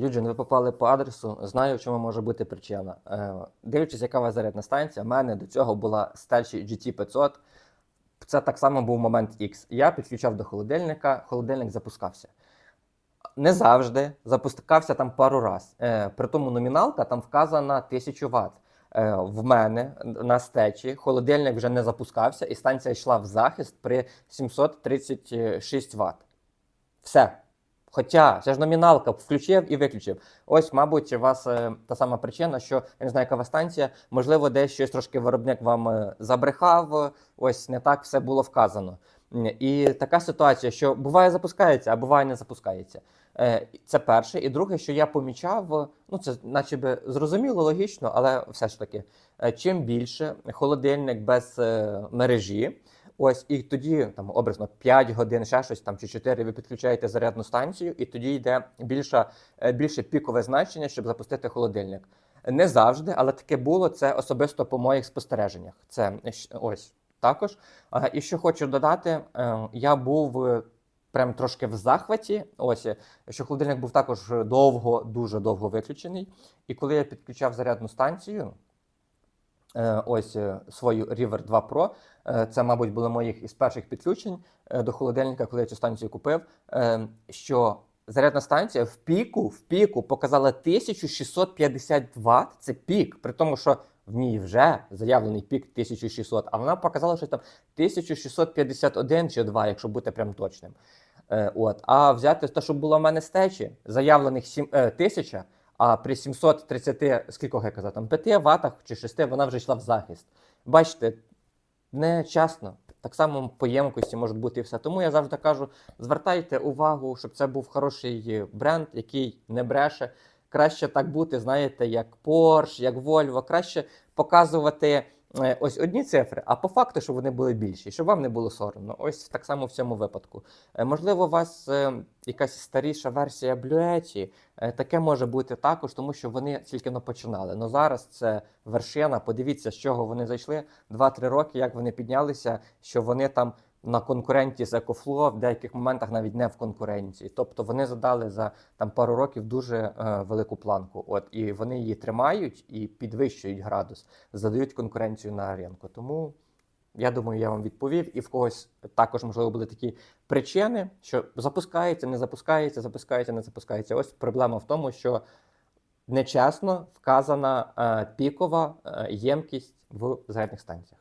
Юджин, ви попали по адресу. Знаю, в чому може бути причина. Е, дивлячись, яка у вас зарядна станція, в мене до цього була Stelci GT500. Це так само був момент X. Я підключав до холодильника, холодильник запускався. Не завжди запускався там пару раз. Е, при тому номіналка там вказана 1000 Вт. Е, в мене на стечі холодильник вже не запускався, і станція йшла в захист при 736 Вт. Все. Хоча це ж номіналка, включив і виключив. Ось, мабуть, у вас е, та сама причина, що я не знаю, яка станція, можливо, десь щось трошки виробник вам е, забрехав, ось не так все було вказано. І така ситуація, що буває запускається, а буває не запускається. Е, Це перше. І друге, що я помічав, ну це наче би зрозуміло, логічно, але все ж таки, е, чим більше холодильник без е, мережі, Ось і тоді там образно 5 годин, ще щось там чи 4 ви підключаєте зарядну станцію, і тоді йде більша, е, більше пікове значення, щоб запустити холодильник. Не завжди, але таке було. Це особисто по моїх спостереженнях. Це щ- ось також. І що хочу додати, е, я був е, прям трошки в захваті. Ось е, що холодильник був також довго, дуже довго виключений. І коли я підключав зарядну станцію, е, ось е, свою River 2 Pro. Е, Це, мабуть, було моїх із перших підключень е, до холодильника, коли я цю станцію купив. е, Що зарядна станція в піку, в піку показала 1650 Вт. Це пік, при тому, що в ній вже заявлений пік 1600, а вона показала, що там 1651 чи 2, якщо бути прям точним. Е, От. А взяти те, що було в мене з течі, заявлених 7, е, 1000, а при 730, скільки я казав, там 5 ватах чи 6 вона вже йшла в захист. Бачите, не чесно. Так само по ємкості може бути і все. Тому я завжди кажу: звертайте увагу, щоб це був хороший бренд, який не бреше. Краще так бути, знаєте, як Porsche, як Volvo. Краще показувати ось одні цифри, а по факту, щоб вони були більші, щоб вам не було соромно. Ось так само в цьому випадку. Е, Можливо, у вас е, якась старіша версія Е, Таке може бути також, тому що вони тільки но починали. Ну зараз це вершина. Подивіться, з чого вони зайшли 2-3 роки, як вони піднялися, що вони там на конкуренті з EcoFlow, в деяких моментах навіть не в конкуренції. Тобто вони задали за там пару років дуже е, велику планку. От і вони її тримають і підвищують градус, задають конкуренцію на ринку. Тому. Я думаю, я вам відповів, і в когось також можливо були такі причини, що запускається, не запускається, запускається, не запускається. Ось проблема в тому, що нечесно вказана е, пікова е, ємкість в зарядних станціях.